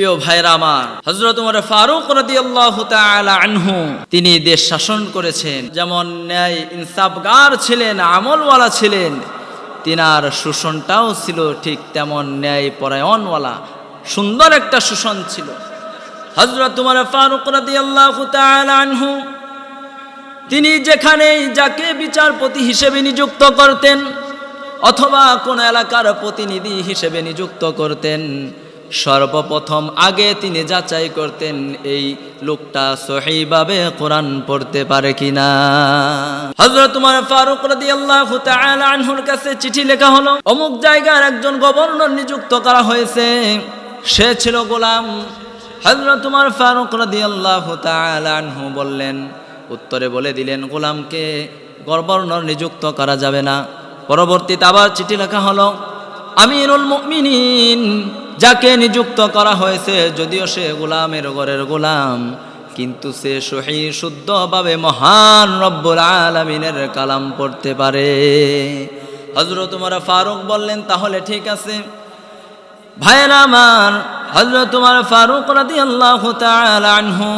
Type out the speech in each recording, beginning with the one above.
প্রিয় ভাইরা আমার হজরত উমর ফারুক রাদিয়াল্লাহু তাআলা আনহু, তিনি দেশ শাসন করেছেন। যেমন ন্যায় ইনসাফগার ছিলেন, আমলওয়ালা ছিলেন, তিনার শোষণটাও ছিল ঠিক তেমন ন্যায় পরায়ণওয়ালা সুন্দর একটা শোষণ ছিল। হজরত উমর ফারুক রাদিয়াল্লাহু তাআলা আনহু, তিনি যেখানেই যাকে বিচারপতি হিসেবে নিযুক্ত করতেন, অথবা কোন এলাকার প্রতিনিধি হিসেবে নিযুক্ত করতেন সর্বপ্রথম আগে তিনি যাচাই করতেন এই লোকটা সহিভাবে কোরআন পড়তে পারে কিনা। হযরত উমর ফারুক রাদিয়াল্লাহু তাআলা আনহুর কাছে চিঠি লেখা হলো, অমুক জায়গার একজন গভর্নর নিযুক্ত করা হয়েছে। সে ছিল গোলাম। হযরত উমর ফারুক রাদিয়াল্লাহু তাআলা আনহু বললেন, উত্তরে বলে দিলেন, গোলামকে গভর্নর নিযুক্ত করা যাবে না। পরবর্তীতে আবার চিঠি লেখা হলো, আমিরুল মুমিনিন। যাকে নিযুক্ত করা হয়েছে, যদিও সে গোলামের ঘরের গোলাম, কিন্তু সে সহি, শুদ্ধভাবে মহান রব্বুল আলমিনের কালাম পড়তে পারে। হজরত উমর ফারুক বললেন, তাহলে ঠিক আছে। ভাইয়েরা আমার হজরত তোমার ফারুক রাদি আল্লাহ আনহু,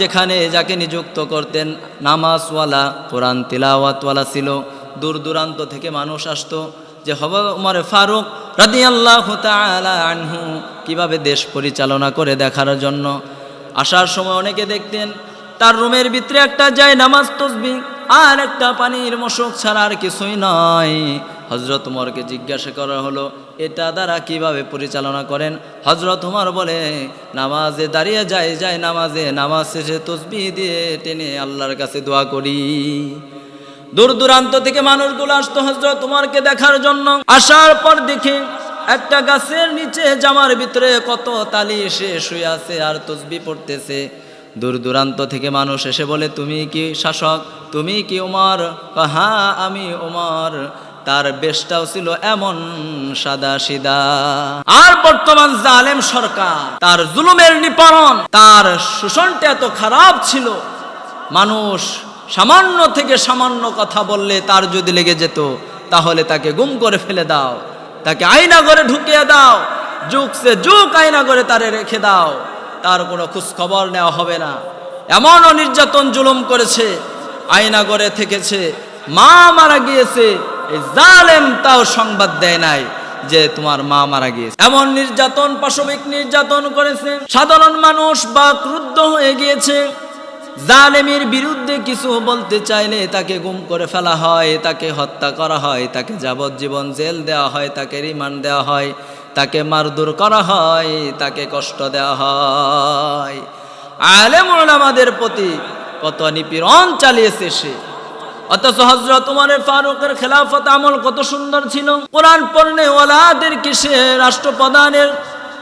যেখানে যাকে নিযুক্ত করতেন, নামাজওয়ালা, কোরআন তিলাওয়াতওয়ালা ছিল দূর দূরান্ত থেকে মানুষ আসতো যে হব উমর ফারুক রাদি আল্লাহ আনহু, কীভাবে দেশ পরিচালনা করে দেখার জন্য। আসার সময় অনেকে দেখতেন, তার রুমের ভিতরে একটা যায় নামাজ তসবি, আর একটা পানির মশক ছাড়া আর কিছুই নয় হজরত উমরকে জিজ্ঞাসা করা হলো, এটা দ্বারা কীভাবে পরিচালনা করেন? হজরত উমর বলে, নামাজে দাঁড়িয়ে যায় যায় নামাজে, নামাজ শেষে তসবি দিয়ে টেনে আল্লাহর কাছে দোয়া করি। দূর দূরান্ত থেকে মানুষগুলো আসতো হজরত উমরকে দেখার জন্য। আসার পর দেখে একটা গাছের নিচে জামার ভিতরে কত তালি এসে শুয়ে আছে আর তসবি পড়তেছে। দূর দূরান্ত থেকে মানুষ এসে বলে, তুমি কি শাসক? তুমি কি উমর? হ্যাঁ আমি উমর। তার বেশটাও ছিল এমন সাদা সিদা। আর বর্তমান জালেম সরকার, তার জুলুমের নিপারণ, তার শোষণটা এত খারাপ ছিল। মানুষ সামান্য থেকে সামান্য কথা বললে তার যদি লেগে যেত, তাহলে তাকে গুম করে ফেলে দাও, তাকে আয়না করে ঢুকিয়ে দাও, যুগ সে যুগ আয়না করে তারে রেখে দাও, তার কোনো খোঁজ খবর নেওয়া হবে না। এমনও নির্যাতন জুলুম করেছে, আয়না করে থেকেছে, মা মারা গিয়েছে, এই জালেম তাও সংবাদ দেয় নাই যে তোমার মা মারা গিয়েছে। এমন নির্যাতন, পাশবিক নির্যাতন করেছে। সাধারণ মানুষ বা ক্রুদ্ধ হয়ে গিয়েছে। জালেমের বিরুদ্ধে কিছু বলতে চাইলে তাকে গুম করে ফেলা হয়, তাকে হত্যা করা হয়, তাকে যাবজ্জীবন জেল দেওয়া হয়, তাকে রিমান্ড দেওয়া হয়, তাকে মারধর করা হয়, তাকে কষ্ট দেওয়া হয়। আলেম আমাদের প্রতি কত নিপীড়ন চালিয়েছে সে। অথচ হজরত উমরের ফারুকের খেলাফত আমল কত সুন্দর ছিল। কোরআন পড়লে ওলাদেরকে সে রাষ্ট্রপ্রধানের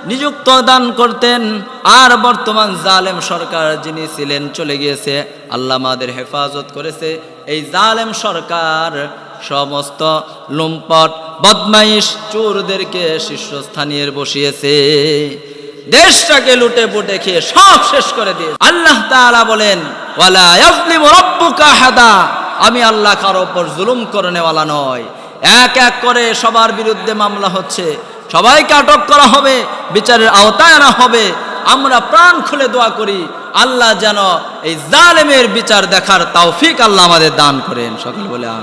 নিযুক্ত দান করতেন। আর বর্তমান জালেম সরকার যিনি ছিলেন, চলে গিয়েছে। আল্লাহ আমাদের হেফাজত করেছে। এই জালেম সরকার সমস্ত লুম্পট, বদমাইশ চোরদেরকে শীর্ষস্থানীয় বসিয়েছে। দেশটাকে লুটে পুটে খেয়ে সব শেষ করে দিয়ে আল্লাহ তাআলা বলেন আমি আল্লাহ কারও উপর জুলুম করে নেওয়ালা নয়। এক এক করে সবার বিরুদ্ধে মামলা হচ্ছে। সবাইকে আটক করা হবে, বিচারের আওতায় আনা হবে আমরা প্রাণ খুলে দোয়া করি, আল্লাহ যেন এই জালেমের বিচার দেখার তাওফিক আল্লাহ আমাদের দান করেন সকল বলে।